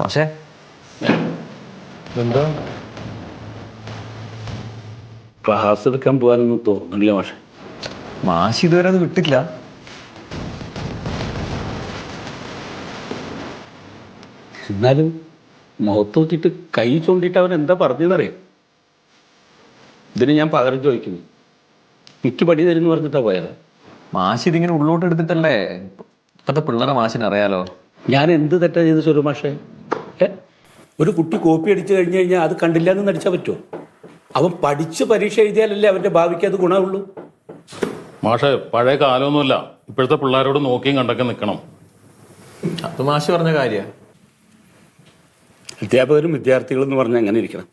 പക്ഷേ എന്താ? ക്ലാസ് എടുക്കാൻ പോകാനൊന്നും തോന്നുന്നില്ല പക്ഷെ മാഷ് ഇതുവരെ അത് വിട്ടില്ല എന്നാലും മുഖത്ത് നോക്കിയിട്ട് കൈ ചൂണ്ടിയിട്ട് അവൻ എന്താ പറഞ്ഞതെന്നറിയാം? ഇതിന് ഞാൻ പകരം ചോദിക്കുന്നു. എനിക്ക് പടി തരുന്നു പറഞ്ഞിട്ടാ പോയത്. മാഷ് ഇതിങ്ങനെ ഉള്ളോട്ട് എടുത്തിട്ടല്ലേ? ഇപ്പത്തെ പിള്ളേരെ മാഷിനറിയാലോ. ഞാൻ എന്ത് തെറ്റാ ചെയ്ത് ചൊരു മാഷേ? ഒരു കുട്ടി കോപ്പി അടിച്ചു കഴിഞ്ഞു കഴിഞ്ഞാൽ അത് കണ്ടില്ല എന്ന് നടിച്ചാൽ പറ്റുമോ അവൻ പഠിച്ച് പരീക്ഷ എഴുതിയാലല്ലേ അവന്റെ ഭാവിക്ക് അത് ഗുണമുള്ളൂ. മാഷെ പഴയ കാലമൊന്നുമില്ല. ഇപ്പോഴത്തെ പിള്ളേരോട് നോക്കിയും കണ്ടൊക്കെ നിൽക്കണം അത് മാഷ് പറഞ്ഞ കാര്യ. അധ്യാപകരും വിദ്യാർത്ഥികളും എന്ന് പറഞ്ഞാൽ അങ്ങനെ ഇരിക്കണം.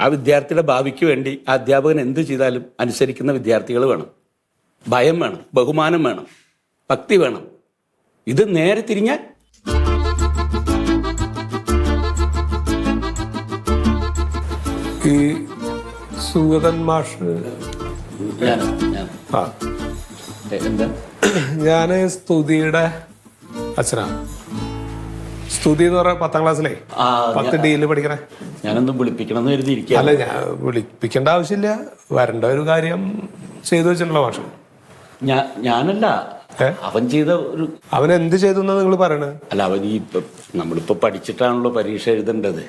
ആ വിദ്യാർത്ഥിയുടെ ഭാവിക്ക് വേണ്ടി ആ അധ്യാപകൻ എന്ത് ചെയ്താലും അനുസരിക്കുന്ന വിദ്യാർത്ഥികൾ വേണം. ഭയം വേണം ബഹുമാനം വേണം ഭക്തി വേണം. ഇത് നേരെ തിരിഞ്ഞാൽ ഈ സുഗതൻ മാഷ്. ആ. ഞാൻ സ്തുതിയുടെ അച്ഛനാ. സ്തുതി എന്ന് പറയാ പത്താം ക്ലാസ്സിലേ? പത്ത് ഡിയിൽ പഠിക്കണേ. ഞാനൊന്ന് വിളിപ്പിക്കണം എന്ന് അല്ല ഞാൻ വിളിപ്പിക്കേണ്ട ആവശ്യമില്ല. വരേണ്ട ഒരു കാര്യം ചെയ്തു വെച്ചിട്ടുള്ള മാഷ്? ഞാൻ ഞാനല്ല? അവൻ ചെയ്ത ഒരു അവൻ എന്ത് ചെയ്തു നിങ്ങൾ പറയണത് അല്ല അവൻ ഈ നമ്മളിപ്പോ പഠിച്ചിട്ടാണല്ലോ പരീക്ഷ എഴുതേണ്ടത്.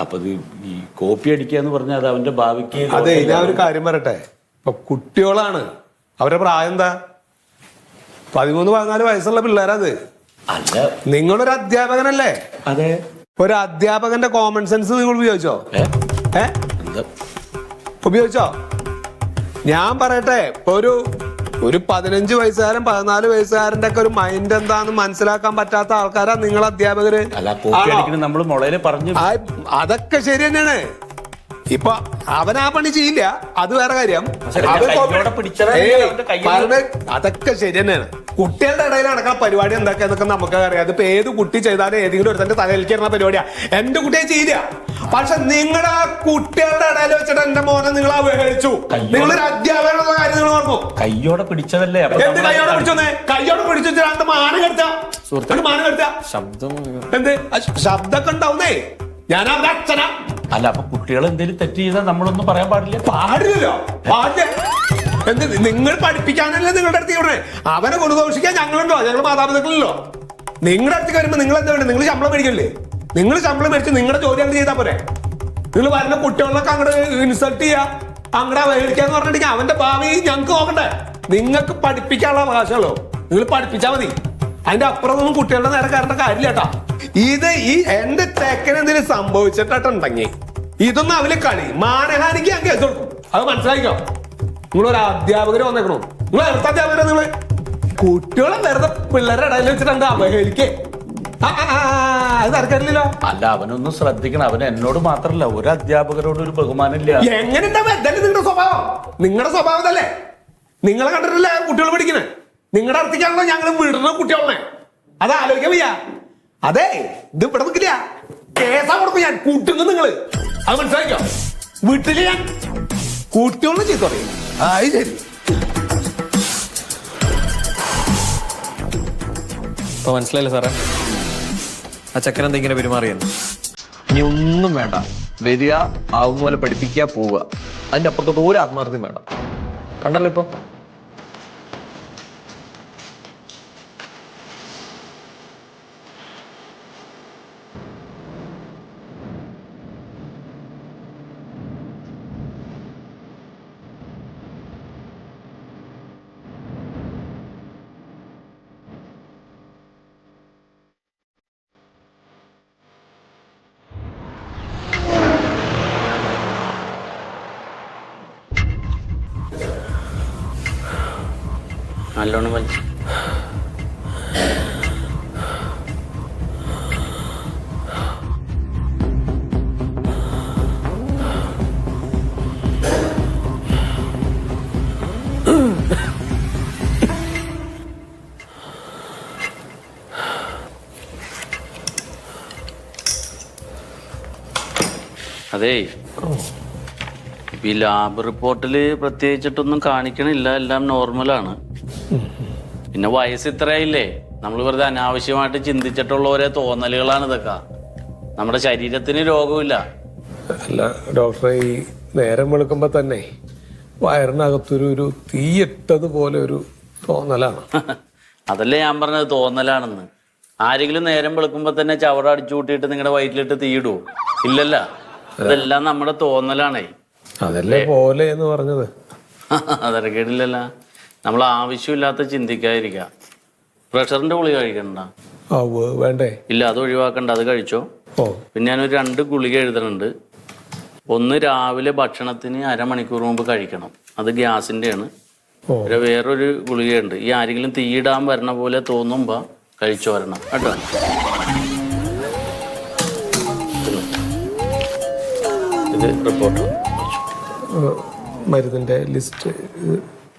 അപ്പൊ ഈ കോപ്പി അടിക്കുക എന്ന് പറഞ്ഞാൽ അത് അവന്റെ ഭാവിക്ക് അതെ ഞാൻ ഒരു കാര്യം പറയട്ടെ? ഇപ്പൊ കുട്ടികളാണ് അവരുടെ പ്രായം എന്താ? പതിമൂന്ന് പതിനാല് വയസ്സുള്ള പിള്ളേരത്. അല്ല. നിങ്ങളൊരു അധ്യാപകനല്ലേ? അതെ. ഒരു അധ്യാപകന്റെ കോമൺ സെൻസ് നിങ്ങൾ ഉപയോഗിച്ചോ? ഏ? ഏ? ഉപയോഗിച്ചോ? ഞാൻ പറയട്ടെ ഇപ്പൊ ഒരു ഒരു പതിനഞ്ച് വയസ്സുകാരൻ പതിനാല് വയസ്സുകാരന്റെ ഒക്കെ ഒരു മൈൻഡ് എന്താന്ന് മനസ്സിലാക്കാൻ പറ്റാത്ത ആൾക്കാരാ നിങ്ങൾ അധ്യാപകര്. അല്ല കോപ്പി? അടിക്കുന്നത് നമ്മൾ മുളയിൽ പറഞ്ഞു. അതൊക്കെ ശരി തന്നെയാണ്. ഇപ്പൊ അവൻ ആ പണി ചെയ്യില്ല. അത് വേറെ കാര്യം. അവൻ പറഞ്ഞ- അതൊക്കെ ശരി തന്നെയാണ്. കുട്ടികളുടെ ഇടയിൽ നടക്കുന്ന പരിപാടി എന്തൊക്കെയാന്നൊക്കെ നമുക്ക് അറിയാം. അതിപ്പോ ഏത് കുട്ടി ചെയ്താലും ഏതെങ്കിലും ഒരു തന്റെ തലയിലേക്ക് ഇടുന്ന പരിപാടിയാ. എന്റെ കുട്ടിയെ ചെയ്യില്ല. പക്ഷെ നിങ്ങളുടെ ആ കുട്ടികളുടെ ഇടയിൽ വെച്ചിട്ട് എന്റെ മോനെ നിങ്ങൾ അവഹേളിച്ചു. നിങ്ങൾ നിങ്ങളൊരു അധ്യാപകനുള്ള കാര്യം നിങ്ങൾ പറഞ്ഞു കയ്യോടെ പിടിച്ചതല്ലേ? എന്ത് കയ്യോടെ പിടിച്ചോന്നേ കയ്യോടെ പിടിച്ചു രണ്ട് മാനം കെടുത്ത. മാനം കെടുത്ത. ശബ്ദം എന്ത്? ശബ്ദമൊക്കെ ഉണ്ടാവുന്നേ. ഞാൻ അവന്റെ അച്ഛനാ. അല്ല അപ്പൊ കുട്ടികൾ എന്തെങ്കിലും തെറ്റ് ചെയ്താൽ നമ്മളൊന്നും പറയാൻ പാടില്ല? പാടില്ലല്ലോ. പാടില്ല. എന്ത് നിങ്ങൾ പഠിപ്പിക്കാനല്ലേ നിങ്ങളുടെ അടുത്ത് ഇവിടെ അവനെ ഗുണദോഷിക്കാൻ ഞങ്ങളുണ്ടോ? ഞങ്ങൾ മാതാപിതാക്കളല്ലോ നിങ്ങളുടെ അടുത്ത് വരുമ്പോ നിങ്ങൾ എന്താ വേണ്ടത്? നിങ്ങൾ ശമ്പളം മേടിക്കല്ലേ? നിങ്ങൾ ശമ്പളം മേടിച്ച് നിങ്ങളുടെ ജോലി അങ്ങോട്ട് ചെയ്താൽ പോരെ. നിങ്ങൾ വരുന്ന കുട്ടികളിലൊക്കെ അങ്ങോട്ട് ഇൻസൾട്ട് ചെയ്യാ. അങ്ങടെ മേടിക്കാന്ന് പറഞ്ഞിട്ടുണ്ടെങ്കിൽ അവന്റെ ഭാവി ഞങ്ങൾക്ക് നോക്കണ്ടേ. നിങ്ങൾക്ക് പഠിപ്പിക്കാനുള്ള അവകാശമല്ലോ നിങ്ങൾ പഠിപ്പിച്ചാൽ മതി. അതിന്റെ അപ്പുറത്തൊന്നും കുട്ടികളുടെ നേരെ കയറേണ്ട കാര്യമില്ല കേട്ടാ. ഇത് ഈ എന്റെ ചെക്കൻ എന്തെങ്കിലും സംഭവിച്ചിട്ടുണ്ടെങ്കിൽ ഇതൊന്നും അവർ കളി. മാനഹാനിക്ക് ഞാൻ കേസ് കൊടുക്കും. അത് മനസ്സിലാക്കിക്കോ നിങ്ങൾ ഒരു അധ്യാപകര് വന്നേക്കണോ. നിങ്ങൾ എവിടുത്തെ അധ്യാപകരാ നിങ്ങൾ? കുട്ടികളെ വെറുതെ പിള്ളേരുടെ ഇടയിൽ വെച്ചിട്ട് എന്താ അവഹേളിക്കേ? ആ, ആ, ആ, അത് തരക്കടില്ലല്ലോ അല്ല അവനൊന്നും ശ്രദ്ധിക്കണം. അവൻ എന്നോട് മാത്രല്ല ഒരു അധ്യാപകരോട് ഒരു ബഹുമാനമില്ല. എങ്ങനെ നിങ്ങളുടെ സ്വഭാവം. നിങ്ങളുടെ സ്വഭാവം അല്ലേ നിങ്ങളെ കണ്ടിട്ടില്ല കുട്ടികൾ പഠിക്കണേ നിങ്ങളുടെ അടുത്തേക്കാണല്ലോ ഞങ്ങൾ വിടുന്ന കുട്ടികളെ. അത് ആലോചിക്കാൻ വയ്യ. അതെ ഇത് ഇവിടെ നിൽക്കില്ല. കേസാ കൊടുക്കും ഞാൻ. കൂട്ടുന്നു നിങ്ങൾ. അത് മനസ്സിലാക്കിയോ വീട്ടിൽ ഞാൻ കുട്ടികളെ ചെയ്തു പറയും ആ അത് ശരി. ഇപ്പൊ മനസ്സിലായില്ല സാറേ? ആ ചക്കൻ എന്താ ഇങ്ങനെ പെരുമാറിയെന്ന്? ഇനി ഒന്നും വേണ്ട. വരിക ആവുന്ന പോലെ പഠിപ്പിക്കുക പോവുക. അതിന്റെ അപ്പുറത്തോട്ട് ഒരു ആത്മാർത്ഥ്യം വേണ്ട. കണ്ടല്ലോ ഇപ്പൊ? നല്ലോണം വലിച്ചു അതേ ഈ ലാബ് റിപ്പോർട്ടിൽ പ്രത്യേകിച്ചിട്ടൊന്നും കാണിക്കണില്ല. എല്ലാം നോർമലാണ് പിന്നെ വയസ്സ് ഇത്രയില്ലേ നമ്മൾ വെറുതെ അനാവശ്യമായിട്ട് ചിന്തിച്ചിട്ടുള്ള ഓരോ തോന്നലുകളാണ് ഇതൊക്കെ. നമ്മുടെ ശരീരത്തിന് രോഗമില്ല അല്ല ഡോക്ടറെ ഈ നേരം വെളുക്കുമ്പോ തന്നെ വയറിനകത്തൊരു ഒരു തീയിട്ടത് പോലെ ഒരു തോന്നലാണ്. അതല്ലേ ഞാൻ പറഞ്ഞത് തോന്നലാണെന്ന്. ആരെങ്കിലും നേരം വെളുക്കുമ്പോ തന്നെ ചവറ അടിച്ചു കൂട്ടിയിട്ട് നിങ്ങളുടെ വയറ്റിലിട്ട് തീയിടുവോ ഇല്ലല്ല. ഇതെല്ലാം നമ്മുടെ തോന്നലാണേ. അതല്ലേ പോലെ എന്ന് പറഞ്ഞത്. അതരക്കേടില്ലല്ല നമ്മൾ ആവശ്യമില്ലാത്ത ചിന്തിക്കാതിരിക്കുക. പ്രഷറിന്റെ ഗുളിക കഴിക്കണ്ട. ആ ഉവ്വ് വേണ്ടേ? ഇല്ല അത് ഒഴിവാക്കണ്ട അത് കഴിച്ചോ? ഓ. പിന്നെ ഞാനൊരു രണ്ട് ഗുളിക എഴുതുന്നുണ്ട്. ഒന്ന് രാവിലെ ഭക്ഷണത്തിന് അരമണിക്കൂർ മുമ്പ് കഴിക്കണം. അത് ഗ്യാസിന്റെയാണ് ഓ. പിന്നെ വേറൊരു ഗുളികയുണ്ട്. ഈ ആരെങ്കിലും തീയിടാൻ വരണ പോലെ തോന്നുമ്പോൾ കഴിച്ചു വരണം. കേട്ടോ? ഇത് റിപ്പോർട്ട് ഏഹ്, മരുന്നിന്റെ ലിസ്റ്റ്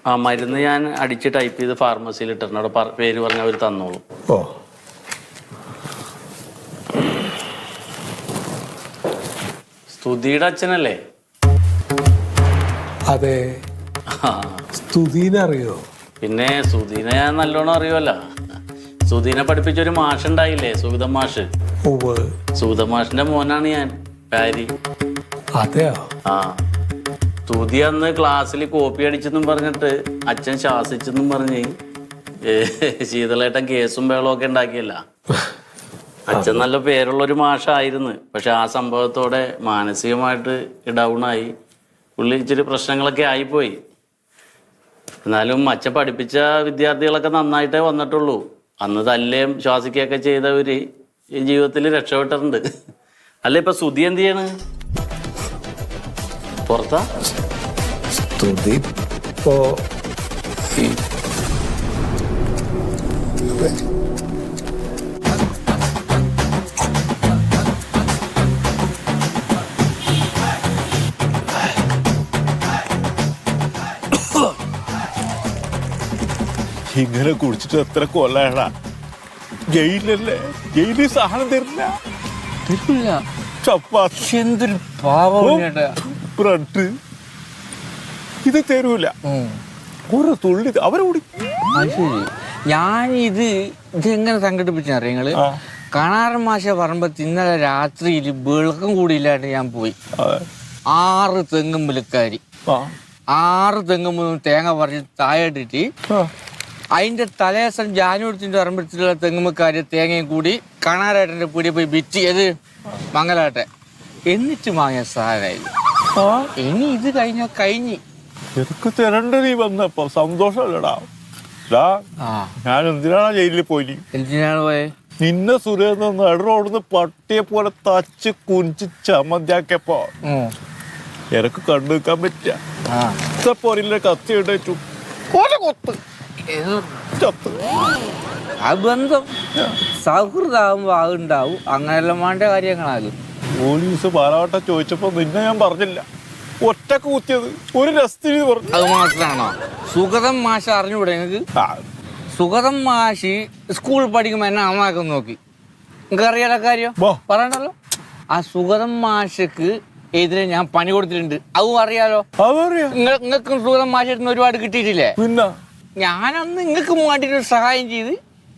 ആ മരുന്ന് ഞാൻ അടിച്ച് ടൈപ്പ് ചെയ്ത് ഫാർമസിയിൽ ഇട്ടിട്ടുണ്ട് അവിടെ പറ- പേര് പറഞ്ഞ അവർ തന്നോളൂ. ഓ. സ്തുതിയുടെ അച്ഛനല്ലേ? അതെ. ആ, സ്തുതിനറിയോ പിന്നെ സുധീനെ ഞാൻ നല്ലോണം അറിയുമല്ല സുധീനെ പഠിപ്പിച്ച ഒരു മാഷ് ഉണ്ടായില്ലേ സുഗതം മാഷ്. സുഗതം മാഷിന്റെ മോനാണ് ഞാൻ പാരി. അതെയോ? ആ. തുതി അന്ന് ക്ലാസ്സിൽ കോപ്പി അടിച്ചെന്നും പറഞ്ഞിട്ട് അച്ഛൻ ശാസിച്ചെന്നും പറഞ്ഞ് ശീതളേട്ടൻ കേസും ബഹളവും ഒക്കെ ഉണ്ടാക്കിയല്ല. അച്ഛൻ നല്ല പേരുള്ള ഒരു മാഷായിരുന്നു. പക്ഷെ ആ സംഭവത്തോടെ മാനസികമായിട്ട് ഡൗൺ ആയി പുള്ളി ഇച്ചിരി പ്രശ്നങ്ങളൊക്കെ ആയിപ്പോയി. എന്നാലും അച്ഛൻ പഠിപ്പിച്ച വിദ്യാർത്ഥികളൊക്കെ നന്നായിട്ടേ വന്നിട്ടുള്ളൂ. അന്ന് തല്ലേം ശ്വാസിക്കുകയൊക്കെ ചെയ്തവര് ഈ ജീവിതത്തിൽ രക്ഷപ്പെട്ടിട്ടുണ്ട്. അല്ല ഇപ്പൊ സുതി എന്ത് ചെയ്യണ്? പുറത്താ സ്തുതി ഇപ്പോ ഇങ്ങനെ കുടിച്ചിട്ട് എത്ര കൊല്ലടാ ജയിലല്ലേ ജയിലിൽ സാധനം തരില്ല. തരില്ല. ചപ്പാത്തി. എന്തൊരു പാവം ബ്രെഡ്. ഇത് തരൂല. ഒരു തുള്ളി ത- അവരെ കുടി അത് ശരി. ഞാൻ ഇത് ഇതെങ്ങനെ സംഘടിപ്പിച്ച നിങ്ങൾ? കണാറൻ മാഷ പറയുമ്പോ ഇന്നലെ രാത്രിയിൽ വെളുക്കം കൂടിയില്ലാണ്ട് ഞാൻ പോയി. ആറ് തെങ്ങും വിലക്കാരി. ആറ് തെങ്ങും തേങ്ങ പറിച്ച് താഴെട്ടിട്ട്. അതിന്റെ തലേദിവസം ജാനുവരത്തിന്റെ പറമ്പത്തിലുള്ള തെങ്ങുമ്മക്കാര് തേങ്ങയും കൂടി കണാരേട്ടന്റെ പീടിയ പോയി വിറ്റ് അത് മംഗലാട്ടെ. എന്നിട്ട് വാങ്ങിയ സാധനമായി ആ. ഇനി ഇത് കഴിഞ്ഞ കഴിഞ്ഞ്. എനിക്ക് തരണ്ട നീ വന്നപ്പോ സന്തോഷമല്ലടാ ഡാ ആ. ഞാൻ എന്തിനാണ് ജയിലിൽ പോയി എന്തിനാണ് പോയെ? നിന്നെ സുരേന്ദ്രൻ നടുറോടുന്ന് പട്ടിയെ പോലെ തച്ച് കുഞ്ചി ചമ്മന്തിയാക്കിയപ്പോ ഉം. എനക്ക് കണ്ടു നിൽക്കാൻ പറ്റിയ ആ കത്തി ഇടേറ്റു. ഇത് ചത്ത്. ആ. ബന്ധം സൗഹൃദാവുമ്പോ അതുണ്ടാവും അങ്ങനെയെല്ലാം വേണ്ട കാര്യങ്ങളാകും. പോലീസ് പാലാവട്ടം ചോദിച്ചപ്പോ നിന്നെ ഞാൻ പറഞ്ഞില്ല. ഒറ്റ കൂത്തിയത്. ഒരു രസത്തിന് പറഞ്ഞു. അത് മാത്രമാണോ സുഗതം മാഷ് അറിഞ്ഞൂടെ നിങ്ങൾക്ക് സുഗതം മാഷി സ്കൂൾ പഠിക്കുമ്പോ എന്നെ അമ്മാക്കം നോക്കി. നിങ്ങൾക്ക് അറിയാലോ കാര്യം. പറയണ്ടല്ലോ? ആ സുഗതം മാഷക്ക് എതിരെ ഞാൻ പണി കൊടുത്തിട്ടുണ്ട്. അതും അറിയാലോ? നിങ്ങൾക്ക് നിങ്ങൾ നിങ്ങൾക്കും സുഗതം മാഷിരുന്ന് ഒരുപാട് കിട്ടിയിട്ടില്ലേ? പിന്നെ? ഞാനന്ന് നിങ്ങൾക്ക് വേണ്ടിയിട്ട് ഒരു സഹായം ചെയ്ത്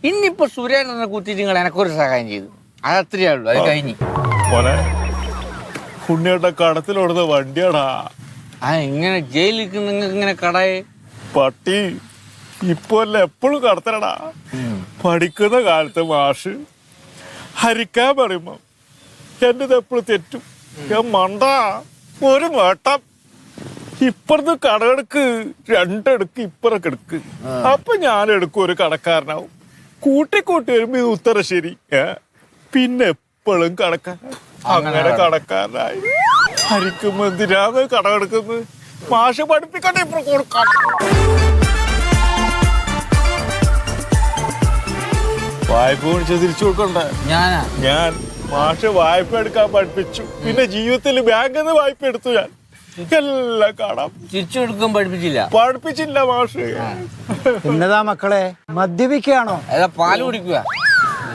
ഇന്നിപ്പോ സുരേന്ദ്രനെ കുത്തിയിട്ട് നിങ്ങൾ എനക്കൊരു സഹായം ചെയ്തു. അതത്രയേ ഉള്ളൂ. അത് കഴിഞ്ഞ്. മോനെ. ഉണ്ണിയേട്ട കടത്തിലോടുന്ന വണ്ടിയാടാ. ആ ഇങ്ങനെ ജയിലിൽ നിങ്ങൾക്ക് ഇങ്ങനെ കടയെ പട്ടി ഇപ്പൊ അല്ല എപ്പോഴും കടത്തലടാ. പഠിക്കുന്ന കാലത്ത് മാഷ് ഹരിക്കാൻ പറയുമ്പോ എന്റെ എപ്പോഴും തെറ്റും. ഞാൻ മണ്ട ഒരു വേട്ടം ഇപ്പുറത്ത് കടകെടുക്ക് രണ്ടെടുക്ക് ഇപ്പുറൊക്കെ എടുക്ക്. അപ്പൊ ഞാൻ എടുക്കും ഒരു കടക്കാരനാവും. കൂട്ടിക്കൂട്ടി വരുമ്പോ ഇത് ഉത്തരശ്ശേരി പിന്നെ എപ്പോഴും കടക്കാൻ അങ്ങനെ കടക്കാരനായി. ഹരിക്കുമ്പോ എന്തിനാണ് കടമെടുക്കുന്നത് മാഷ് പഠിപ്പിക്കട്ടെ ഇപ്പൊ കൊടുക്കാൻ. വായ്പ വിളിച്ച് തിരിച്ചു കൊടുക്കണ്ടേ? ഞാനാ. ഞാൻ. മാഷ് വായ്പ എടുക്കാൻ പഠിപ്പിച്ചു. പിന്നെ ജീവിതത്തിൽ ബാങ്കിൽ നിന്ന് വായ്പ എടുത്തു ഞാൻ. എല്ലാം കാണാം തിരിച്ചു കൊടുക്കാൻ പഠിപ്പിച്ചില്ല. പഠിപ്പിച്ചില്ല മാഷ്. എന്നതാ മക്കളെ മദ്യപിക്കുകയാണോ? അതാ പാൽ കുടിക്കുക?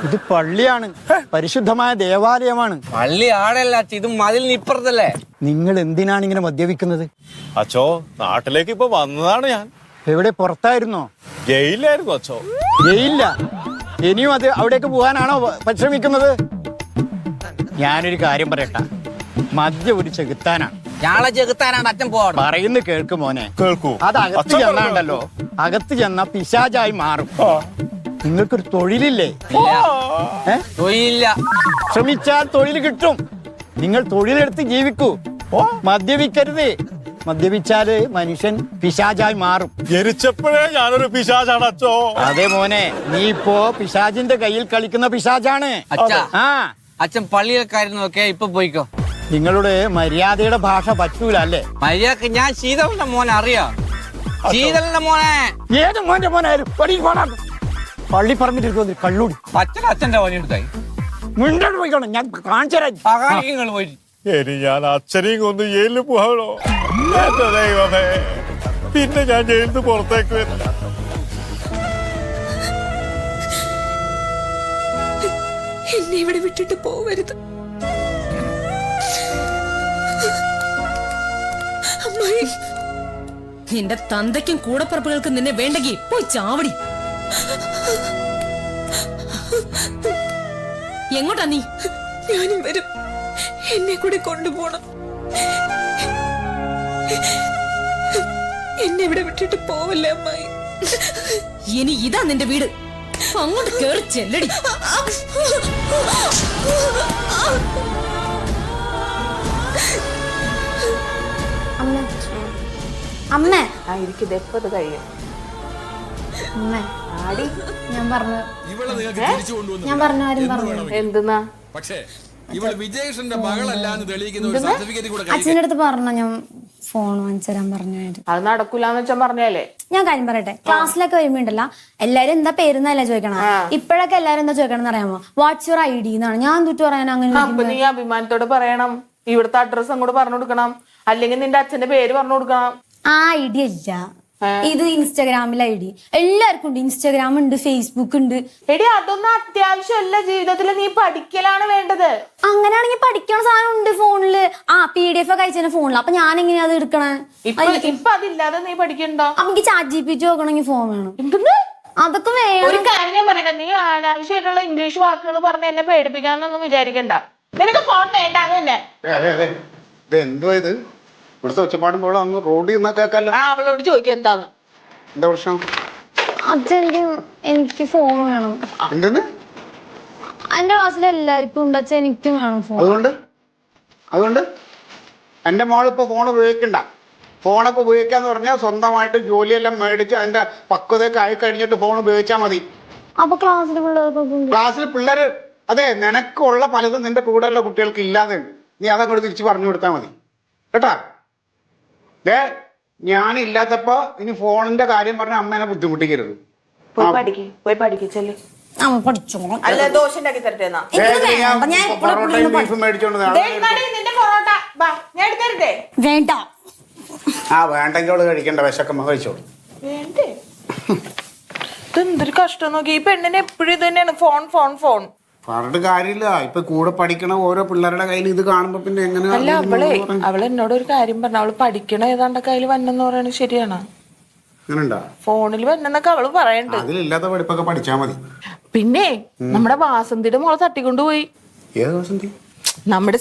ഇത് പള്ളിയാണ്. പരിശുദ്ധമായ ദേവാലയമാണ്. പള്ളി ആടല്ല ഇത് മതിലിന് ഇപ്പുറത്തല്ലേ നിങ്ങൾ എന്തിനാണ് ഇങ്ങനെ മദ്യപിക്കുന്നത്? അച്ചോ നാട്ടിലേക്ക് ഇപ്പൊ വന്നതാണ് ഞാൻ. എവിടെ പുറത്തായിരുന്നോ? ജയിലായിരുന്നു അച്ചോ. ജയിലില്ല. ഇനിയും അത് അവിടേക്ക് പോകാനാണോ പരിശ്രമിക്കുന്നത്? ഞാനൊരു കാര്യം പറയട്ടെ. മദ്യ ഒരു ചെകുത്താനാണ്. ഞാളെ ചെകുത്താനാണ് അച്ഛൻ പോകണം പറയുന്നു കേൾക്ക് മോനെ. കേൾക്കൂ. അത് അകത്ത് ചെന്നാണ്ടല്ലോ അകത്ത് ചെന്ന പിശാചായി മാറും. നിങ്ങൾക്കൊരു തൊഴിലില്ലേ? തൊഴിലില്ല. ശ്രമിച്ചാൽ തൊഴിൽ കിട്ടും. നിങ്ങൾ തൊഴിലെടുത്ത് ജീവിക്കൂ. മദ്യപിക്കരുത്. മദ്യപിച്ചാൽ മനുഷ്യൻ പിശാചായി മാറും. ജനിച്ചപ്പോഴേ ഞാനൊരു പിശാചാണ് അച്ഛോ. അതെ മോനെ നീ ഇപ്പോ പിശാചിന്റെ കയ്യിൽ കളിക്കുന്ന പിശാചാണ്. ആ. അച്ഛൻ പള്ളിയിലൊക്കെ ഇപ്പൊ പോയിക്കോ. നിങ്ങളുടെ മര്യാദയുടെ ഭാഷ പറ്റൂല അല്ലേ? മര്യാദ ഞാൻ ശീതളിന്റെ മോനെ അറിയാം? ശീതളിന്റെ മോനെ. ഏത് മോന്റെ മോനായാലും പടി പറമ്പിട്ട് പള്ളി പറമ്പിട്ടിരിക്കുന്നു കള്ളൂടി. അച്ഛൻ അച്ഛന്റെ പണി എടുത്തായി. മുന്നോട്ട് പോയിക്കോണം ഞാൻ കാണിച്ചു തരാം. നിങ്ങൾ പോയിട്ട് ഇനി ഞാൻ അച്ഛനെയും കൊന്ന് ജയിലിൽ പോകണോ? എന്റെ ദൈവമേ. പിന്നെ ഞാൻ ജയിലിൽ നിന്ന് പുറത്തേക്ക് വരില്ല. എന്നെ ഇവിടെ വിട്ടിട്ട് പോവരുത്. നിന്റെ തന്തയ്ക്കും കൂടപ്പറപ്പുകൾക്കും നിന്നെ വേണ്ടെങ്കിൽ പോയി ചാവടി. എങ്ങോട്ടാ നീ? ഞാനും വരും. എന്നെ കൂടി കൊണ്ടുപോണം. എന്നെ ഇവിടെ വിട്ടിട്ട് പോവല്ലേ അമ്മായി? ഇനി ഇതാ നിന്റെ വീട്. അങ്ങോട്ട് കേറി ചെല്ലടി. അമ്മ. അമ്മേ. എനിക്കിതെപ്പത് കഴിയും. ഞാൻ പറഞ്ഞു ഞാൻ പറഞ്ഞ കാര്യം പറഞ്ഞു. എന്തെന്നാ? അച്ഛന്റെ അടുത്ത് പറഞ്ഞു ഞാൻ ഫോൺ വാങ്ങിച്ചു തരാൻ പറഞ്ഞായിരുന്നു അത് നടക്കൂലെന്ന് വെച്ചാ പറഞ്ഞാലേ. ഞാൻ കാര്യം പറയട്ടെ. ക്ലാസ്സിലൊക്കെ വരുമ്പോണ്ടല്ല എല്ലാരും എന്താ പേരുന്നല്ല ചോദിക്കണം? ഇപ്പോഴൊക്കെ എല്ലാരും എന്താ ചോദിക്കണം അറിയാമോ? വാട്ട്സ് യുവർ ഐ ഡി എന്നാണ്. ഞാൻ തൊട്ട് പറയാൻ അങ്ങനെ നീ അഭിമാനത്തോടെ പറയണം. ഇവിടുത്തെ അഡ്രസ് അങ്ങോട്ട് പറഞ്ഞു കൊടുക്കണം. അല്ലെങ്കിൽ നിന്റെ അച്ഛന്റെ പേര് പറഞ്ഞു കൊടുക്കണം. ആ ഐ ഡി അല്ല. ഇത് ഇൻസ്റ്റാഗ്രാമിൽ ഐ ഡി എല്ലാവർക്കും ഉണ്ട്. ഇൻസ്റ്റാഗ്രാം ഉണ്ട് ഫേസ്ബുക്ക് ഉണ്ട്. എടി അതൊന്നും അത്യാവശ്യമല്ല ജീവിതത്തിൽ നീ പഠിക്കലാണ് വേണ്ടത്. അങ്ങനെയാണെങ്കിൽ പഠിക്കണ സാധനം ഉണ്ട് ഫോണിൽ. ആ പി ഡി എഫ് ഒക്കെ അയച്ചാൽ ഫോണിൽ അപ്പൊ ഞാൻ എങ്ങനെയാ അത് എടുക്കണേ? ഇപ്പൊ ഇപ്പൊ അതില്ലാതെ നീ പഠിക്കണ്ടോ? എനിക്ക് ചാറ്റ് ജി പി ടി നോക്കണമെങ്കിൽ ഫോൺ വേണം. അതൊക്കെ അതൊക്കെ ഒരു വേണം കാര്യം ഞാൻ പറയട്ടെ. നീ അനാവശ്യമായിട്ടുള്ള ഇംഗ്ലീഷ് വാക്കുകൾ പറഞ്ഞ് എന്നെ പേടിപ്പിക്കാന്നൊന്നും വിചാരിക്കണ്ട. നിനക്ക് ഫോൺ വേണ്ട അത് തന്നെ എന്തോ ഇത്? ഇവിടുത്തെ ഒച്ചപ്പാടും പോലെ അങ്ങ് റോഡിൽ നിന്നാ കേക്കല്ല ആ അവളോട് ചോദിക്കും എന്താന്ന്. എന്താ പ്രശ്നം? അച്ഛൻ എനിക്ക് ഫോൺ വേണം. എന്തെന്ന്? എന്റെ ക്ലാസ്സിൽ എല്ലാവർക്കും ഉണ്ട്. അച്ഛൻ എനിക്കും വേണം ഫോൺ അതുകൊണ്ട്? അതുകൊണ്ട്? എന്റെ മോളിപ്പോ ഫോൺ ഉപയോഗിക്കണ്ട. ഫോണൊക്കെ ഉപയോഗിക്കാന്ന് പറഞ്ഞാൽ സ്വന്തമായിട്ട് ജോലിയെല്ലാം മേടിച്ച് അതിന്റെ പക്വതയൊക്കെ ആയി കഴിഞ്ഞിട്ട് ഫോൺ ഉപയോഗിച്ചാൽ മതി. അപ്പൊ ക്ലാസ്സിൽ പിള്ളേർക്കൊക്കെ ഉണ്ട്. ക്ലാസ്സിൽ പിള്ളേര് അതെ നിനക്കുള്ള പലതും നിന്റെ കൂടെയുള്ള കുട്ടികൾക്ക് ഇല്ലാതെ ഉണ്ട്. നീ അതങ്ങോട്ട് തിരിച്ച് പറഞ്ഞു കൊടുത്താൽ മതി. കേട്ടാ? ദേ ഞാനില്ലാത്തപ്പോ ഇനി ഫോണിന്റെ കാര്യം പറഞ്ഞ അമ്മേനെ ബുദ്ധിമുട്ടിക്കരുത്. പോയി പഠിക്ക് പോയി അമ്മ പഠിച്ചോളാം അല്ല ദോശ ഉണ്ടാക്കി തരട്ടേന്നാ എനിക്ക് വേണ്ട. ഞാൻ എപ്പോഴും പൊറോട്ടയും ഇരുന്ന് ബീഫും മേടിച്ചോണ്ട് നാളെ നിന്റെ പൊറോട്ട. ബാ ഞാൻ എടുത്തരട്ടെ? വേണ്ട. ആ വേണ്ടെങ്കിൽ അവൾ കഴിക്കണ്ട വിശക്കമ്മ കഴിച്ചോളൂ. വേണ്ടേ? ഇതെന്തൊരു കഷ്ടം നോക്കി. ഈ പെണ്ണിന് എപ്പോഴും ഇത് തന്നെയാണ് ഫോൺ ഫോൺ ഫോൺ. പറഞ്ഞിട്ട് കാര്യമില്ല. ഇപ്പൊ കൂടെ പഠിക്കണ ഓരോ പിള്ളേരുടെ കയ്യിൽ ഇത് കാണുമ്പോ പിന്നെ എങ്ങനെ അല്ല അവളെ അവൾ എന്നോട് ഒരു കാര്യം പറഞ്ഞു. അവൾ പഠിക്കണ ഏതാണ്ട് കയ്യിൽ വന്നെന്ന് പറയണത് ശരിയാണ്? ഫോണിൽ വന്നെന്നൊക്കെ അവൾ പറയണ്ട്. അതിലില്ലാത്ത പഠിപ്പൊക്കെ പഠിച്ചാ മതി. പിന്നെ നമ്മുടെ വാസന്തിയുടെ മോളെ തട്ടിക്കൊണ്ടുപോയി. നമ്മുടെ